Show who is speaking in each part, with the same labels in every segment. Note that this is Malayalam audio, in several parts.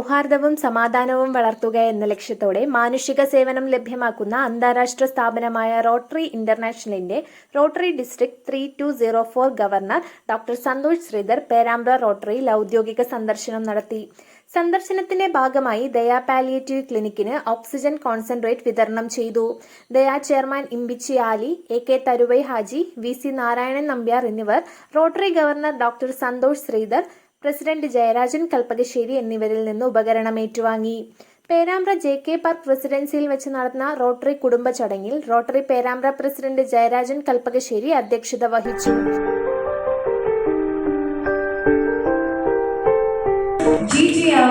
Speaker 1: സൗഹാർദ്ദവും സമാധാനവും വളർത്തുക എന്ന ലക്ഷ്യത്തോടെ മാനുഷിക സേവനം ലഭ്യമാക്കുന്ന അന്താരാഷ്ട്ര സ്ഥാപനമായ rotary ഇന്റർനാഷണലിന്റെ Rotary district three two zero four governor doctor Santhosh Sreedhar Perambra റോട്ടറിയിൽ ഔദ്യോഗിക സന്ദർശനം നടത്തി. സന്ദർശനത്തിന്റെ ഭാഗമായി ദയാ പാലിയേറ്റീവ് ക്ലിനിക്കിന് ഓക്സിജൻ കോൺസെൻട്രേറ്റ് വിതരണം ചെയ്തു. Daya chairman Impichi Ali A K Tharuvai Haji V C Narayanan Nambiar എന്നിവർ Rotary governor doctor Santhosh Sreedhar president Jayarajan Kalpakassery എന്നിവരിൽ നിന്ന് ഉപകരണം ഏറ്റുവാങ്ങി പേരാമ്പ്ര ജെ കെ പാർക്ക് റെസിഡൻസിയിൽ വെച്ച് നടന്ന റോട്ടറി കുടുംബ ചടങ്ങിൽ റോട്ടറി പേരാമ്പ്ര പ്രസിഡന്റ് ജയരാജൻ കൽപ്പകശ്ശേരി അധ്യക്ഷത വഹിച്ചു
Speaker 2: GTR.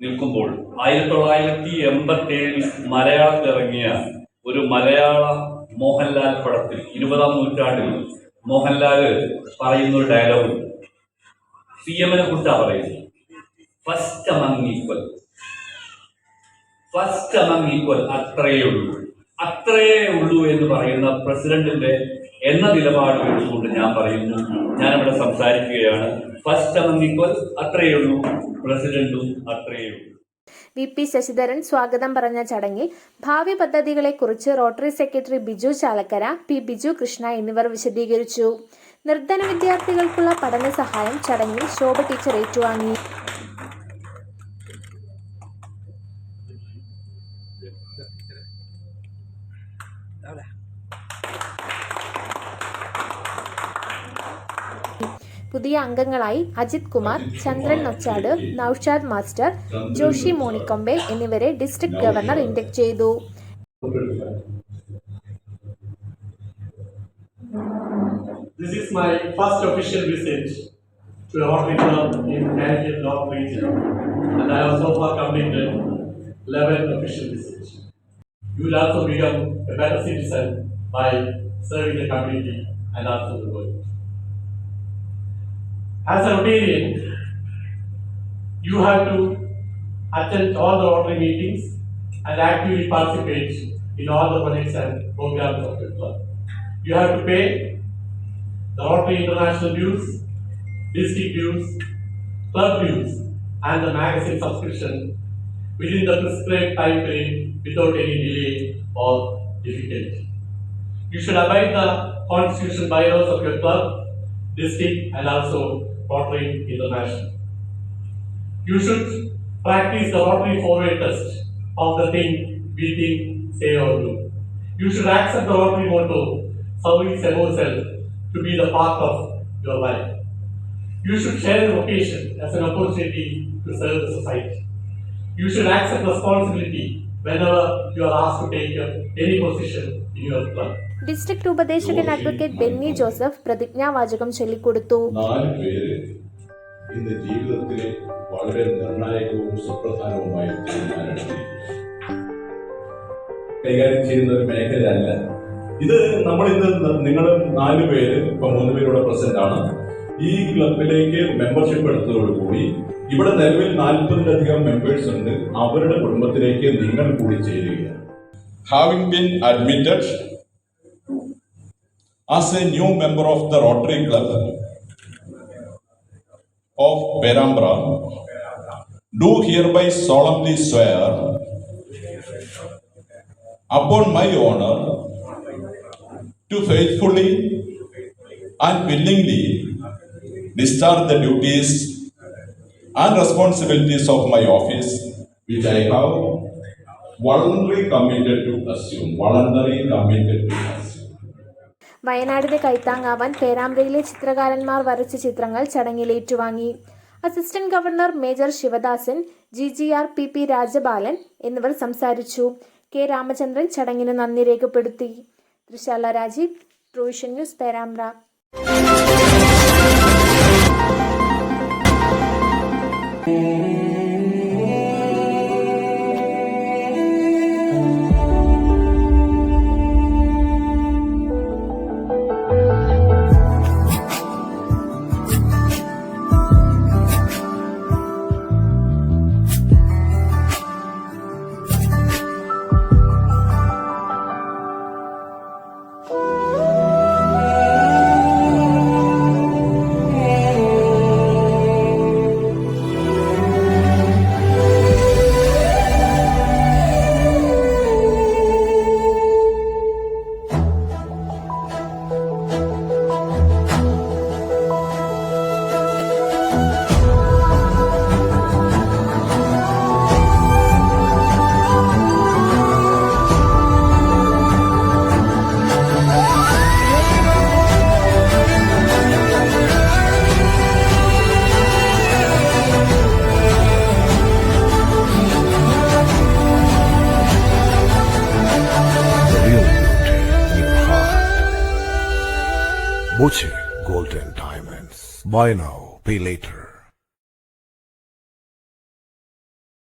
Speaker 3: നിൽക്കുമ്പോൾ ആയിരത്തി തൊള്ളായിരത്തി എൺപത്തി ഏഴിൽ മലയാളത്തിൽ ഇറങ്ങിയ ഒരു മലയാള മോഹൻലാൽ പടത്തിൽ ഇരുപതാം നൂറ്റാണ്ടിൽ മോഹൻലാൽ പറയുന്ന ഒരു ഡയലോഗ് സി എമ്മിനെ കുറിച്ചാണ് പറയുന്നത്? First among equal first among equal അത്രയേ ഉള്ളൂ. അത്രയേ ഉള്ളൂ എന്ന് പറയുന്ന പ്രസിഡന്റിന്റെ എന്ന നിലപാട് വെച്ചുകൊണ്ട് ഞാൻ പറയുന്നു. ഞാനിവിടെ സംസാരിക്കുകയാണ്. ഫസ്റ്റ് അമംഗ് ഈക്വൽ അത്രയേ ഉള്ളൂ. പ്രസിഡന്റും അത്രയേ ഉള്ളൂ.
Speaker 1: വി പി ശശിധരൻ സ്വാഗതം പറഞ്ഞ ചടങ്ങിൽ ഭാവി പദ്ധതികളെക്കുറിച്ച് Rotary secretary Biju Chalakkara P Biju Krishna എന്നിവർ വിശദീകരിച്ചു. നിർധന വിദ്യാർത്ഥികൾക്കുള്ള പഠന സഹായം ചടങ്ങിൽ ശോഭ ടീച്ചർ ഏറ്റുവാങ്ങി. പുതിയ അംഗങ്ങളായി അജിത് കുമാർ ചന്ദ്രൻ നൊച്ചാട് നൌഷാദ് മാസ്റ്റർ ജോഷി മോണിക്കൊമ്പെ എന്നിവരെ ഡിസ്ട്രിക്ട് ഗവർണർ ഇൻഡക്ട് ചെയ്തു
Speaker 4: This is my first official visit to a hospital in Canadian North region, and I have so far completed 11 official visits. You will also become a better citizen by serving the community and also the world. As a Rotarian, you have to attend all the Rotary meetings and actively participate in all the projects and programs of your club. You have to pay the Rotary International dues, district dues, club dues, and the magazine subscription within the prescribed time frame without any delay or difficulty. You should abide the constitution bylaws of your club, district, and also Rotary International. You should practice the Rotary four-way test of the thing, we think, say or do. You should accept the Rotary motto, service above self, to be the path of your life. You should share the vocation as an opportunity to serve the society. You should accept responsibility whenever you are asked to take any position in your club.
Speaker 1: District ഉപദേശകൻ advocate Benny Joseph പ്രതിജ്ഞാവാചകം ചൊല്ലിക്കൊടുത്തു
Speaker 5: നാല് പേര് ഇന്ന് ജീവിതത്തിലെ വളരെ നിർണായകവും സുപ്രധാനവുമായ തീരുമാനമെടുത്തിരിക്കുന്നു കൈകാര്യം ചെയ്യുന്ന ഒരു മേഖലയല്ല. ഇത് നമ്മൾ ഇന്ന് നിങ്ങൾ നാല് പേര് ഇപ്പൊ മൂന്ന് പേരുടെ പ്രസന്റ് ആണ്. ഈ ക്ലബിലേക്ക് മെമ്പർഷിപ്പ് എടുത്തതോടുകൂടി ഇവിടെ നിലവിൽ നാൽപ്പതിലധികം മെമ്പേഴ്സ് ഉണ്ട് അവരുടെ കുടുംബത്തിലേക്ക് നിങ്ങൾ കൂടി ചേരുകയാണ് having been admitted as a new member of the Rotary Club of Perambra, do hereby solemnly swear upon my honor to faithfully and willingly discharge the duties and responsibilities of my office which I have voluntarily committed to assume, voluntarily committed to assume.
Speaker 1: വയനാടിന്റെ കൈത്താങ്ങാവാൻ പേരാമ്പ്രയിലെ ചിത്രകാരന്മാർ വരച്ച ചിത്രങ്ങൾ ചടങ്ങിൽ ഏറ്റുവാങ്ങി. Assistant governor major Sivadasan G G R P P Rajabalan എന്നിവർ സംസാരിച്ചു. കെ രാമചന്ദ്രൻ ചടങ്ങിന് നന്ദി രേഖപ്പെടുത്തി. Trishala Rajeev ട്രൂഷൻ news Perambra.
Speaker 6: Boche Golden Diamonds. Buy now, pay later.